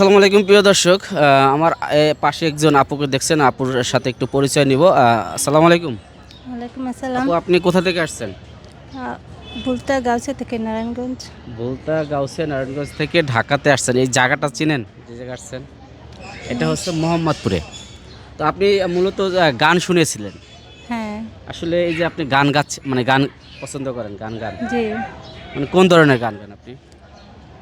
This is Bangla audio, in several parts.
আসসালামু আলাইকুম প্রিয় দর্শক। আমার পাশে একজন আপুকে দেখছেন আপুর সাথে একটু পরিচয় নিব। আসসালামু আলাইকুম। ওয়ালাইকুম আসসালাম। আপু আপনি কোথা থেকে আসছেন? বুলতা গাউসে থেকে নারায়ণগঞ্জ। বলতা গাউসিয়া নারায়ণগঞ্জ থেকে ঢাকাতে আসছেন। এই জায়গাটা চিনেন? যে জায়গা আসছেন? এটা হচ্ছে মোহাম্মদপুরে। তো আপনি মূলত গান শুনেছিলেন? হ্যাঁ। আসলে এই যে আপনি গান গাচ্ছেন মানে গান পছন্দ করেন গান গান। জি। মানে কোন ধরনের গান গান আপনি?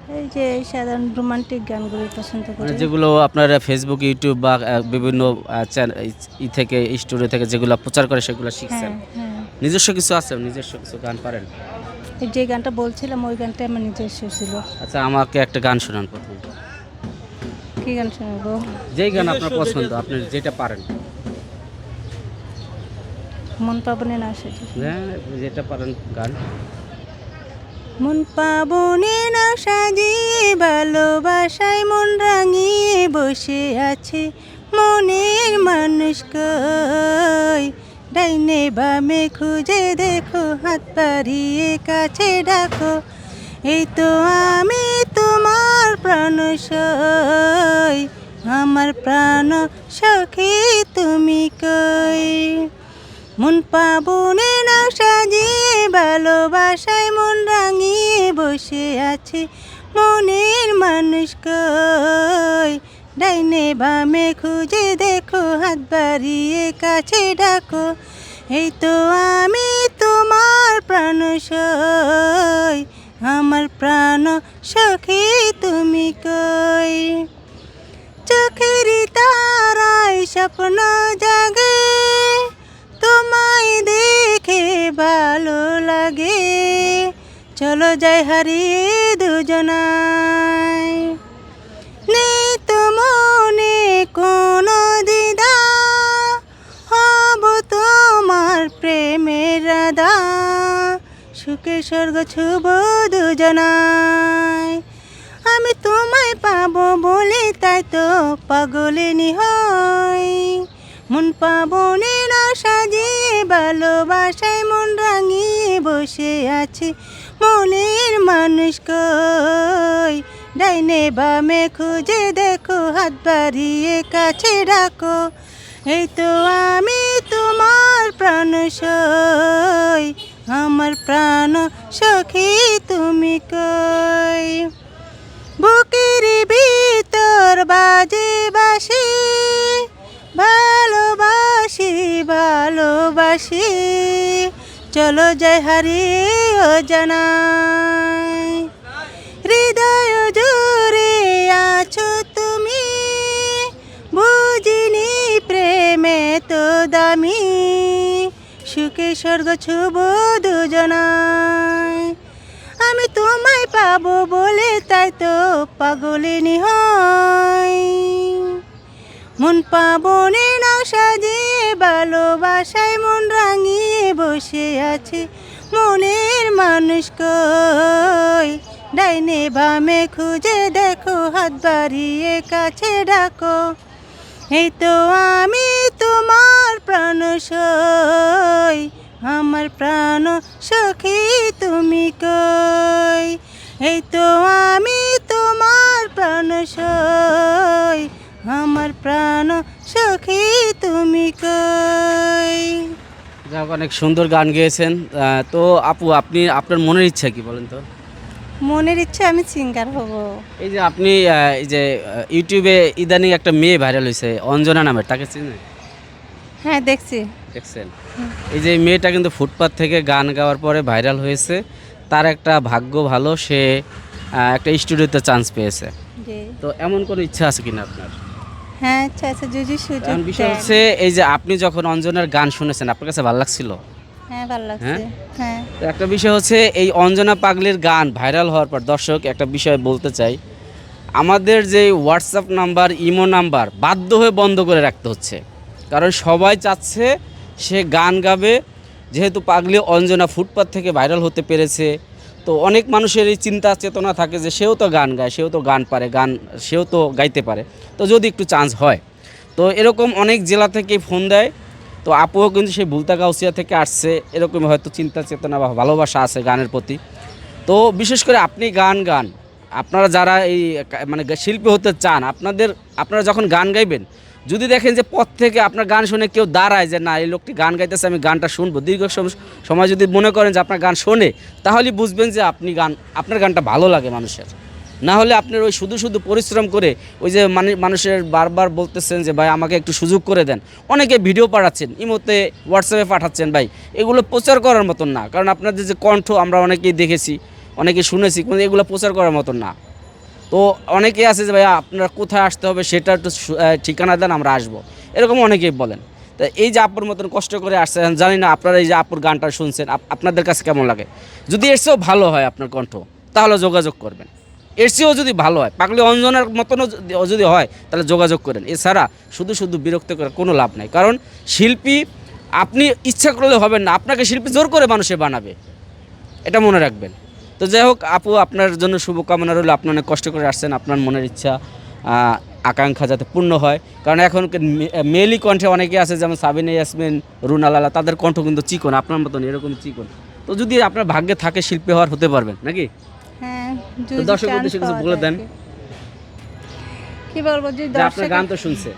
এই যে সাধারণ রোমান্টিক গানগুলো পছন্দ মানে করি যেগুলো আপনার ফেসবুক ইউটিউব বা বিভিন্ন আহ, চ্যান- ই- থেকে স্টুডিও থেকে যেগুলো প্রচার করে সেগুলো শিখছেন। হ্যাঁ হ্যাঁ। নিজস্ব কিছু আছে নিজস্ব কিছু গান পারেন? এই যে গানটা বলছিলাম ওই গানটা আমার নিজস্ব ছিল। আচ্ছা আমাকে একটা গান শোনান প্রথমে। কি গান শোনাবো? যেই গান আপনার পছন্দ আপনি যেটা পারেন। মন পাবনে না সেটা। হ্যাঁ যেটা পারেন গান। মন পাবনে না সাজিয়ে ভালোবাসায় মন রাঙিয়ে বসে আছে মনের মানুষ কই? ডাইনে বামে খুঁজে দেখো, হাত পারিয়ে কাছে ডাকো। এই তো আমি তোমার প্রাণ সই, আমার প্রাণ সখী তুমি কই? মন পাবনে না সাজিয়ে ভালোবাসায় মন রাঙিয়ে বসে আছে মনের মানুষ কই। ডাইনে বামে খুঁজে দেখো, হাত বাড়িয়ে কাছে ডাকো। এই তো আমি তোমার প্রাণ সই, আমার প্রাণ সখী তুমি কই। চোখেরই তারায় স্বপ্ন জাগে লাগে। চলো যাই হারিয়ে দুজনায় নেই তো মনে কোনো দিদা হব তোমার প্রেমের রাধা সুখে স্বর্গ ছুব দুজনায় আমি তোমায় পাবো বলে তাই তো পাগলিনী হয় মন পাবনে না সাজিয়ে ভালোবাসায় মন রাঙিয়ে বসে আছে মনের মানুষ কই? ডাইনে বামে খুঁজে দেখো, হাত বাড়িয়ে কাছে ডাকো। এই তো আমি তোমার প্রাণ সই, আমার প্রাণ সখী তুমি কই? চলো যাই হারিয়ে ও হৃদয় জুড়ে আছো তুমি, বুঝিনি প্রেমে তো দামি। সুখে স্বর্গ ছুব দুজনায় আমি তোমায় পাবো বলে তাই তো পাগলিনী হয় মন পাবনে না সাজিয়ে ভালোবাসায় মন রাঙিয়ে বসে আছে, মনের মানুষ কই? ডাইনে বামে খুঁজে দেখো, হাত বাড়িয়ে কাছে ডাকো। এই তো আমি তোমার প্রাণ সই, আমার প্রাণ সখী তুমি কই? এই তো আমি তোমার প্রাণ সই, আমার প্রাণ সখী তুমি কই? যাক অনেক সুন্দর গান গেয়েছেন। তো আপু আপনি আপনার মনের ইচ্ছা কি বলেন তো? মনের ইচ্ছে আমি সিঙ্গার হব। এই যে আপনি এই যে ইউটিউবে ইদানিং একটা মেয়ে ভাইরাল হয়েছে অঞ্জনা নামের তাকে চিনেন? হ্যাঁ দেখছি। দেখছেন? এই যে মেয়েটা কিন্তু ফুটপাথ থেকে গান গাওয়ার পরে ভাইরাল হয়েছে। তার একটা ভাগ্য ভালো সে একটা স্টুডিওতে চান্স পেয়েছে। তো এমন কোনো ইচ্ছা আছে কিনা আপনার? হ্যাঁ আচ্ছা আচ্ছা যদি সুযোগ এখন বিষয় দেন। হচ্ছে এই যে আপনি যখন অঞ্জনার গান শুনেছেন আপনার কাছে ভালো লাগছিল? হ্যাঁ ভালো লাগছে হ্যাঁ। তো একটা বিষয় হচ্ছে এই অঞ্জনা পাগলির গান ভাইরাল হওয়ার পর দর্শক একটা বিষয় বলতে চাই। আমাদের যে হোয়াটসঅ্যাপ নাম্বার ইমো নাম্বার বাধ্য হয়ে বন্ধ করে রাখতে হচ্ছে। কারণ সবাই চাচ্ছে সে গান গাবে। যেহেতু পাগলি অঞ্জনা ফুটপাথ থেকে ভাইরাল হতে পেরেছে তো অনেক মানুষের এই চিন্তা চেতনা থাকে যে সেও তো গান গায়, সেও তো গান পারে, গান সেও তো গাইতে পারে। তো যদি একটু চান্স হয়, তো এরকম অনেক জেলা থেকে ফোন দেয়। তো আপুও কিন্তু সেই ভুলতা গাউসিয়া থেকে আসছে, এরকম হয়তো চিন্তা চেতনা বা ভালোবাসা আছে গানের প্রতি। তো বিশেষ করে আপনি গান গান, আপনারা যারা এই মানে শিল্পী হতে চান, আপনাদের, আপনারা যখন গান গাইবেন যদি দেখেন যে পথ থেকে আপনার গান শুনে কেউ দাঁড়ায় যে না, এই লোকটি গান গাইতেছে, আমি গানটা শুনব। দীর্ঘ সম- সময় যদি মনে করেন যে আপনার গান শোনে, তাহলে বুঝবেন যে আপনি গান আপনার গানটা ভালো লাগে মানুষের। না হলে আপনার ওই শুধু শুধু পরিশ্রম করে ওই যে মানে মানুষের বারবার বলতেছেন যে, ভাই, আমাকে একটু সুযোগ করে দেন। অনেকে ভিডিও পাঠাচ্ছেন ইমোতে হোয়াটসঅ্যাপে পাঠাচ্ছেন, ভাই, এগুলো প্রচার করার মতন না। কারণ আপনাদের যে কণ্ঠ আমরা অনেকেই দেখেছি অনেকে শুনেছি, কিন্তু এগুলো প্রচার করার মতন না। তো অনেকে আছে যে ভাইয়া, আপনারা কোথায় আসতে হবে সেটা একটু ঠিকানা দেন, আমরা আসব। এরকম অনেকেই বলেন। তা এই যে আপুর মতন কষ্ট করে আসছেন জানি না আপনারা এই যে আপুর গানটা শুনছেন আপনাদের কাছে কেমন লাগে? যদি এর চেয়েও ভালো হয় আপনার কণ্ঠ, তাহলে যোগাযোগ করবেন। এর চেয়েও যদি ভালো হয়, পাগলি অঞ্জনার মতনও যদি হয়, তাহলে যোগাযোগ করেন। এছাড়া শুধু শুধু বিরক্ত করে কোনো লাভ নাই। কারণ শিল্পী, আপনি ইচ্ছা করলে হবেন না, আপনাকে শিল্পী জোর করে মানুষে বানাবে। এটা মনে রাখবেন। তো যাই হোক আপু আপনার জন্য শুভকামনা রইল। আপনি অনেক কষ্ট করে আসছেন আপনার মনের ইচ্ছা আহ, আকাঙ্ক্ষা যাতে পূর্ণ হয়। কারণ এখন মেলি কণ্ঠে অনেকে আছে যেমন সাবিনা ইয়াসমিন রুনালালা তাদের কণ্ঠ কিন্তু চিকন আপনার মতন এরকম চিকন। তো যদি আপনার ভাগ্যে থাকে শিল্পী হওয়ার হতে পারবেন নাকি? হ্যাঁ দর্শক উদ্দেশ্যে কিছু বলে দেন। কি। কি বলব যে যে আপনার দর্শক গান তো শুনছে।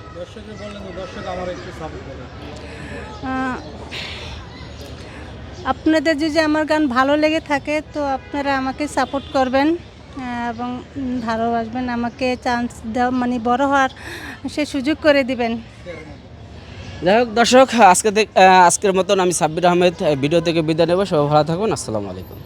আপনাদের যদি আমার গান ভালো লেগে থাকে তো আপনারা আমাকে সাপোর্ট করবেন এবং ভালোবাসবেন আমাকে চান্স দেওয়া মানে বড় হওয়ার সে সুযোগ করে দিবেন। যাই হোক দর্শক আজকে আজকের মতন আমি সাব্বির আহমেদ আহ, ভিডিও থেকে বিদায় নেব। সবাই ভালো থাকুন আসসালামু আলাইকুম।